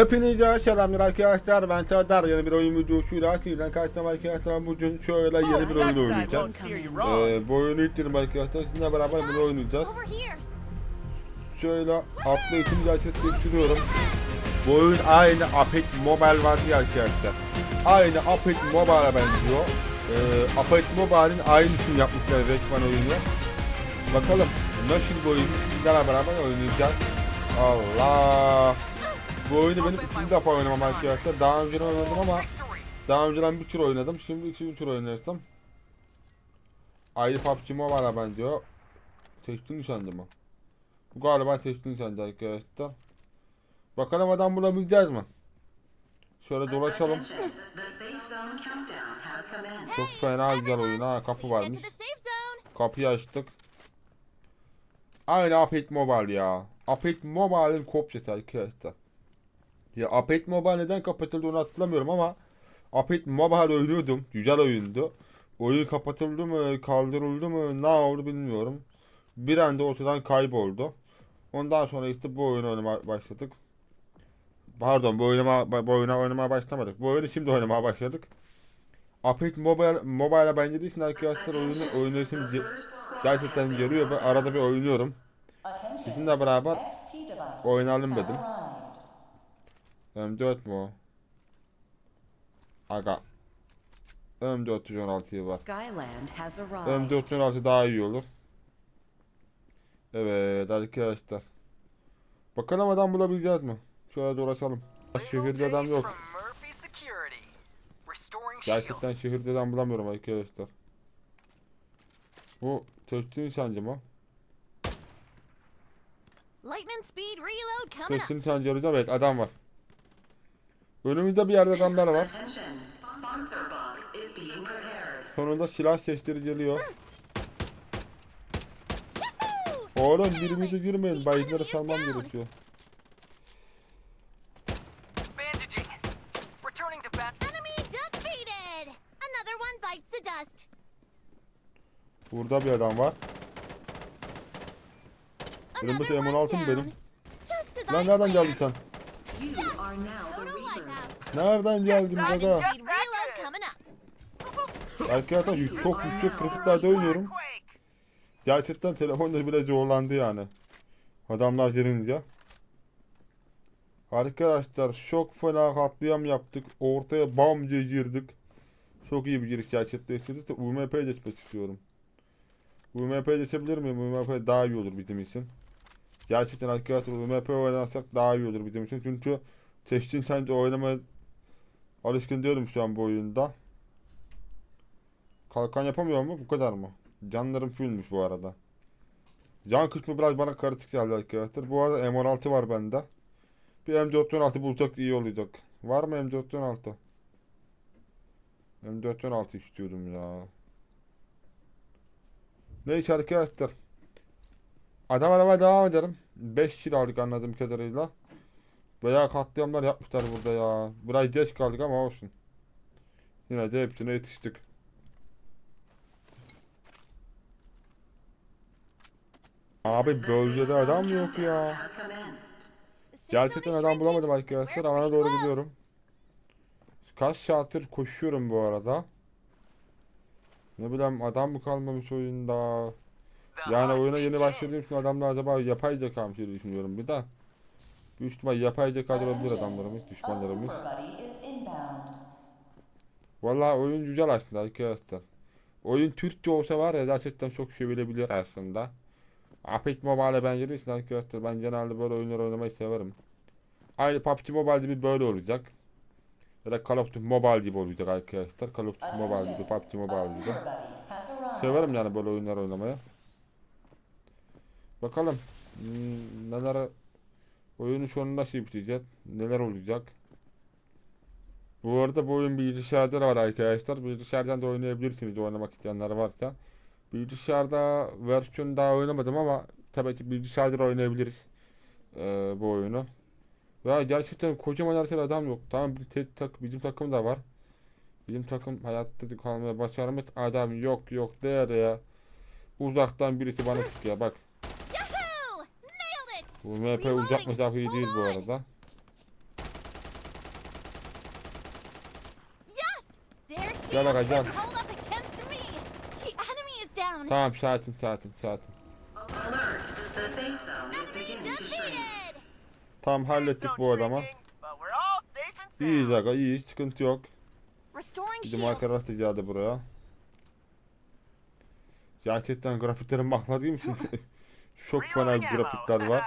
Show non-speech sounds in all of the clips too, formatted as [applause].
Hepinize selamlar arkadaşlar. Ben Serdar yeni bir oyun videosuyla sizden karşınızda arkadaşlar. Bugün şöyle yeni bir oyun oynayacağız. Ee, Bu oyunu yükledim arkadaşlar. Sizinle beraber bunu oynayacağız. Şöyle atlı için gerçekleştiriyorum. Bu oyun aynı Apex Mobile var ya arkadaşlar. Aynı Apex Mobile'a benziyor. Ee, Apex Mobile'in aynısını yapmışlar resmen oyunu. Bakalım nasıl bir oyunu sizlerle beraber oynayacağız. Allah bu oyunu benim ikinci defa oynamam arkadaşlar. Daha önce oynadım ama daha önceden bir tur oynadım. Şimdi ikinci tur oynarsam. Ayrı PUBG Mobile'a benziyor. Seçtin nişancı mı? Bu galiba seçtin nişancı arkadaşlar. Bakalım adam bulabileceğiz mi? Şöyle dolaşalım. Çok fena güzel oyun ha. Kapı varmış. Kapıyı açtık. Aynı Apex Mobile ya. Apex Mobile'in kopyası arkadaşlar. Ya Apex Mobile neden kapatıldı onu hatırlamıyorum ama Apex Mobile oynuyordum. Güzel oyundu. Oyun kapatıldı mı, kaldırıldı mı, ne oldu bilmiyorum. Bir anda ortadan kayboldu. Ondan sonra işte bu oyunu oynamaya başladık. Pardon bu oyuna, bu oyuna oynamaya başlamadık. Bu oyunu şimdi oynamaya başladık. Apex Mobile, Mobile'a bence için arkadaşlar oyunu oynayışım ge- gerçekten geliyor ve arada bir oynuyorum. Sizinle beraber oynayalım dedim. M4 mu o? Aga. M416'yı var. Skyland has arrived. M416 daha iyi olur. Evet arkadaşlar. Bakalım adam bulabileceğiz mi? Şöyle dolaşalım. Şehirde adam yok. Gerçekten şehirde adam bulamıyorum arkadaşlar. Bu Türkçü insancı mı? Lightning speed reload coming up. Türkçü insancı arayacağım. Evet adam var. Önümüzde bir yerde adamlar var. Sonunda silah sesleri geliyor. Oğlum birimize girmeyin. Bayınları salmam gerekiyor. Burada bir adam var. One M16 mı benim? Lan nereden geldin sen? Nereden geldin Lightning aga? speed reload coming up. Arkadaşlar çok yüksek grafiklerde oynuyorum. Gerçekten telefonda bile zorlandı yani. Adamlar gelince. Arkadaşlar çok fena katliam yaptık. Ortaya bam diye girdik. Çok iyi bir giriş gerçekleştirdik. de UMP'ye geçmek istiyorum. UMP'ye geçebilir miyim? UMP daha iyi olur bizim için. Gerçekten arkadaşlar UMP oynarsak daha iyi olur bizim için. Çünkü seçtiğin sence oynamaya alışkın değilim şu an bu oyunda. Kalkan yapamıyor mu? Bu kadar mı? Canlarım fullmüş bu arada. Can kısmı biraz bana karışık geldi arkadaşlar. Bu arada M16 var bende. Bir M416 bulsak iyi olacak. Var mı M416? M416 istiyorum ya. Neyse arkadaşlar. Adam araba devam edelim. 5 kilo aldık anladığım kadarıyla. Bayağı katliamlar yapmışlar burada ya. Biraz geç kaldık ama olsun. Yine de hepsine yetiştik. Abi bölgede adam yok ya. Gerçekten adam bulamadım arkadaşlar. Alana doğru gidiyorum. Kaç saattir koşuyorum bu arada. Ne bileyim adam mı kalmamış oyunda. Yani oyuna yeni başladığım için adamlar acaba yapay zeka mı diye düşünüyorum bir de. Büyük ihtimal yapay zeka olabilir adamlarımız, düşmanlarımız. Vallahi oyun güzel aslında arkadaşlar. Oyun Türkçe olsa var ya gerçekten çok sevilebilir aslında. Apex Mobile'e benzeri için arkadaşlar ben genelde böyle oyunlar oynamayı severim. Aynı PUBG Mobile gibi böyle olacak. Ya da Call of Duty Mobile gibi olacak arkadaşlar. Call of Duty Mobile gibi, PUBG Mobile gibi. Severim yani böyle oyunlar oynamayı. Bakalım hmm, neler oyunu sonu nasıl bitecek, neler olacak. Bu arada bu oyun bilgisayarda da var arkadaşlar. Bilgisayardan da oynayabilirsiniz oynamak isteyenler varsa. Bilgisayarda versiyon daha oynamadım ama tabii ki bilgisayarda da oynayabiliriz eee, bu oyunu. Ya gerçekten kocaman her adam yok. Tamam bir tek tak bizim takım da var. Bizim takım hayatta kalmaya başarmış adam yok yok der ya. Uzaktan birisi bana sıkıyor bak. Bu MP uzak mesafeli değil bu arada. Gel aga gel. Tamam saatim saatim saatim. Tamam hallettik bu adama. İyiyiz aga iyiyiz sıkıntı yok. Bizim arkadaş da geldi buraya. Gerçekten grafiklerin bakla değil mi? [laughs] Çok fena grafikler var.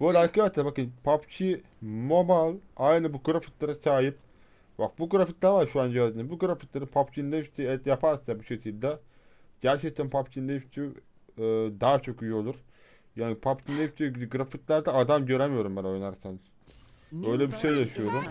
Bu arada arkadaşlar bakın PUBG Mobile aynı bu grafiklere sahip. Bak bu grafikler var şu an gördüğünüz. Bu grafikleri PUBG'nin hepsi et yaparsa bu şekilde gerçekten PUBG'nin hepsi e, daha çok iyi olur. Yani PUBG'nin hepsi grafiklerde adam göremiyorum ben oynarken. Öyle bir şey yaşıyorum.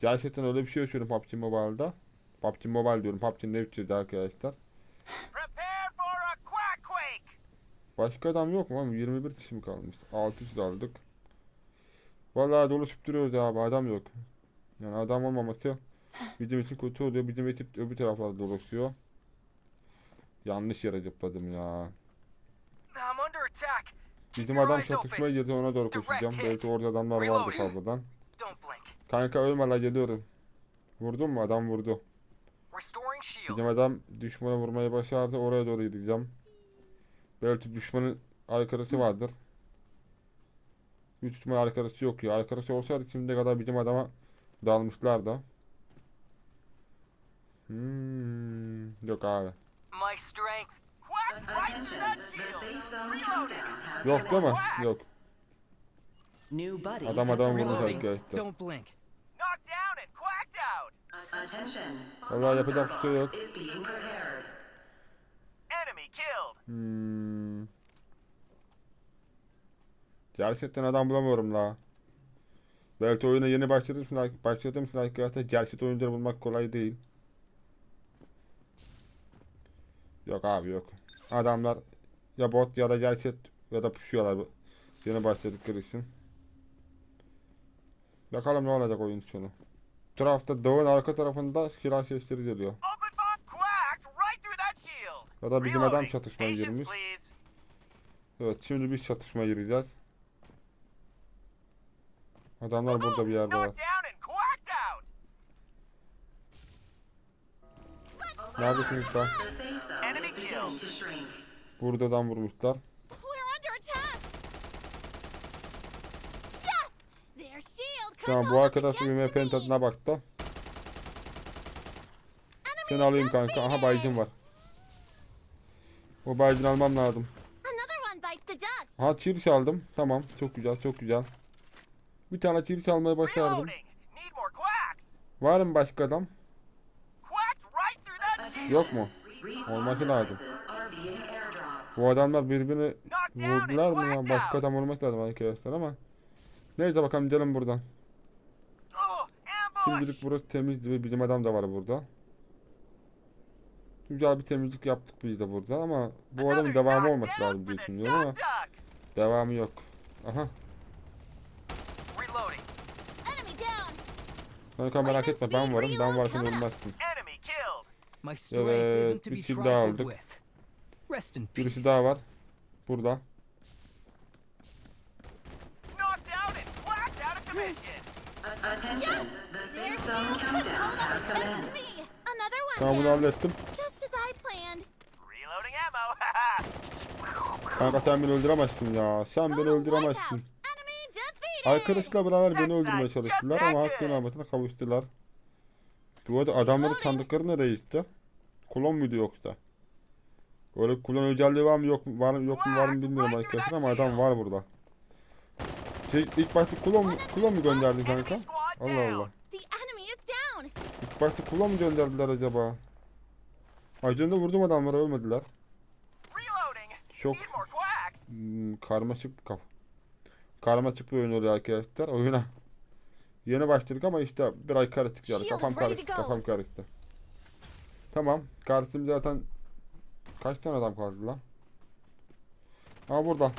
Gerçekten öyle bir şey yaşıyorum PUBG Mobile'da. PUBG Mobile diyorum. PUBG'nin hepsi arkadaşlar. Başka adam yok mu? Oğlum 21 kişi mi kalmış? 6 kişi aldık. Vallahi dolaşıp duruyoruz abi adam yok. Yani adam olmaması bizim için kötü oluyor. Bizim ekip öbür taraflarda dolaşıyor. Yanlış yere zıpladım ya. Bizim adam çatışmaya girdi ona doğru koşacağım. Belki orada adamlar vardı fazladan. Kanka ölme la geliyorum. Vurdun mu? Adam vurdu. Bizim adam düşmana vurmayı başardı. Oraya doğru gideceğim. Belki düşmanın arkadaşı vardır. Büyük ihtimal arkadaşı yok ya. Arkadaşı olsaydı şimdiye kadar bizim adama dalmışlardı. Hmm, yok abi. Yok değil mi? Yok. New buddy Adam adam quacked out. Attention! Vallahi yapacak bir şey yok. Hmm. Gerçekten adam bulamıyorum la. Belki oyuna yeni başladım başladım şimdi arkadaşlar gerçek oyuncuları bulmak kolay değil. Yok abi yok. Adamlar ya bot ya da gerçek ya da pushuyorlar bu- yeni başladıkları için. Bakalım ne olacak oyun sonu. Tarafta dağın arka tarafında silah sesleri geliyor. Ya da bizim adam çatışmaya girmiş. Evet şimdi biz çatışmaya gireceğiz. Adamlar burada bir yerde var. Neredesiniz lan? Buradan vurmuşlar. Couldn't bu arkadaş UMP'nin tadına baktı. Seni alayım kanka. Aha baycın var. O baycını almam lazım. Aha çiğ çaldım. Tamam. Çok güzel çok güzel. Bir tane çiğ çalmayı başardım. Var mı başka adam? Yok mu? Olması lazım. Bu adamlar birbirini vurdular mı ya? Başka adam olması lazım arkadaşlar ama. Neyse bakalım gidelim buradan. Oh. Şimdilik burası temizdi ve bizim adam da var burada. Güzel bir temizlik yaptık biz de burada ama bu adamın Another devamı olması lazım diye düşünüyorum ama devamı yok. Aha. Kanka merak etme ben varım ben varken ölmezsin. Evet, bir kill daha aldık. Birisi daha var. Burada. Knocked out and [laughs] Kanka sen beni öldüremezsin ya. Sen beni öldüremezsin. Arkadaşlar beraber beni öldürmeye çalıştılar ama hakkın rahmetine kavuştular. Bu arada adamların sandıkları nereye gitti? Klon muydu yoksa? Öyle klon özelliği var mı yok mu var, mı- yok mu var mı bilmiyorum arkadaşlar ama adam var burada. Şey, ilk başta klon, mu- klon mu gönderdin kanka? Allah. Allah. İlk başta klon mu gönderdiler acaba? Ajanında vurdum adamları ölmediler. Çok karmaşık bir kaf. Karmaşık bir oyun oluyor arkadaşlar. Oyuna yeni başladık ama işte bir ay karıştık yani. Kafam karıştı, kafam karıştı. Tamam. Karşımda zaten kaç tane adam kaldı lan? Aa burada.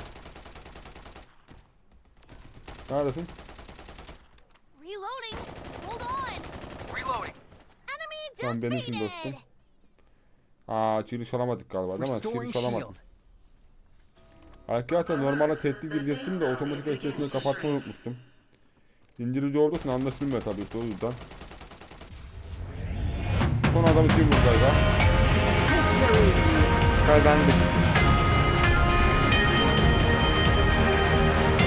Neredesin? Reloading. Hold on. Reloading. Enemy Tamam benim için defeated. dostum. Aa çürüş alamadık galiba değil mi? Çürüş alamadık. Arkadaşlar normalde tehdit girecektim de otomatik eşleşmeyi kapatmayı unutmuştum. İngilizce olduğu için anlaşılmıyor tabii ki o yüzden. son adamı kim vurdu galiba? Kazandık.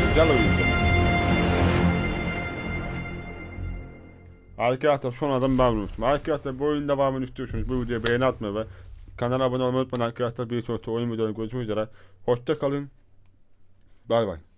Güzel oyundu. Arkadaşlar son adam ben vurmuşum. Arkadaşlar bu oyunun devamını istiyorsanız bu videoya beğeni atmayı ve kanala abone olmayı unutmayın arkadaşlar. Bir sonraki oyun videolarında görüşmek üzere. Hoşça kalın. Bay bay.